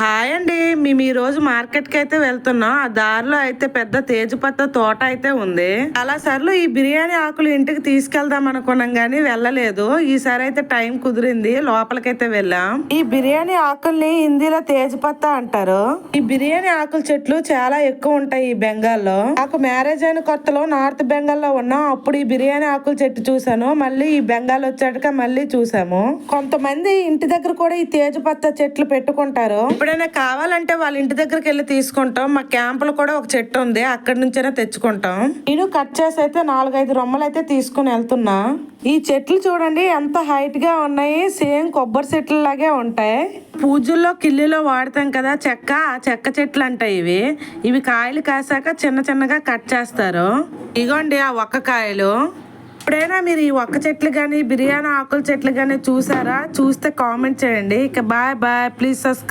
Hi అండి. మేము ఈ రోజు మార్కెట్కి అయితే వెళ్తున్నాం. ఆ దారిలో అయితే పెద్ద తేజపత్త తోట అయితే ఉంది. అలా సర్లు ఈ బిర్యానీ ఆకులు ఇంటికి తీసుకెళ్దాం అనుకున్నాం గానీ వెళ్ళలేదు. ఈసారి అయితే టైం కుదిరింది. లోపలికైతే వెళ్ళాం. ఈ బిర్యానీ ఆకుల్ని హిందీలో తేజపత్త అంటారు. ఈ బిర్యానీ ఆకుల చెట్లు చాలా ఎక్కువ ఉంటాయి ఈ బెంగాల్లో. నాకు మ్యారేజ్ అయిన కొత్తలో నార్త్ బెంగాల్లో ఉన్నాం. అప్పుడు ఈ బిర్యానీ ఆకుల చెట్టు చూసాను మళ్ళీ ఈ బెంగాల్ వచ్చాక మళ్ళీ చూసాము కొంతమంది ఇంటి దగ్గర కూడా ఈ తేజపత్త చెట్లు పెట్టుకుంటారు. ఎప్పుడైనా కావాలంటే వాళ్ళ ఇంటి దగ్గరికి వెళ్ళి తీసుకుంటాం. మా క్యాంపులో కూడా ఒక చెట్టు ఉంది. అక్కడి నుంచైనా తెచ్చుకుంటాం. నేను కట్ చేసి అయితే నాలుగైదు రొమ్మలు అయితే తీసుకుని వెళ్తున్నా. ఈ చెట్లు చూడండి ఎంత హైట్గా ఉన్నాయి. సేమ్ కొబ్బరి చెట్లు లాగే ఉంటాయి. పూజల్లో కిల్లిలో వాడతాం కదా చెక్క. ఆ చెక్క చెట్లు అంటాయి ఇవి. ఇవి కాయలు కాసాక చిన్న చిన్నగా కట్ చేస్తారు. ఇగోండి ఆ ఒక్క కాయలు. ఎప్పుడైనా మీరు ఈ ఒక్క చెట్లు కానీ బిర్యానీ ఆకుల చెట్లు కానీ చూసారా? చూస్తే కామెంట్ చేయండి. ఇక బాయ్ బాయ్. Please subscribe.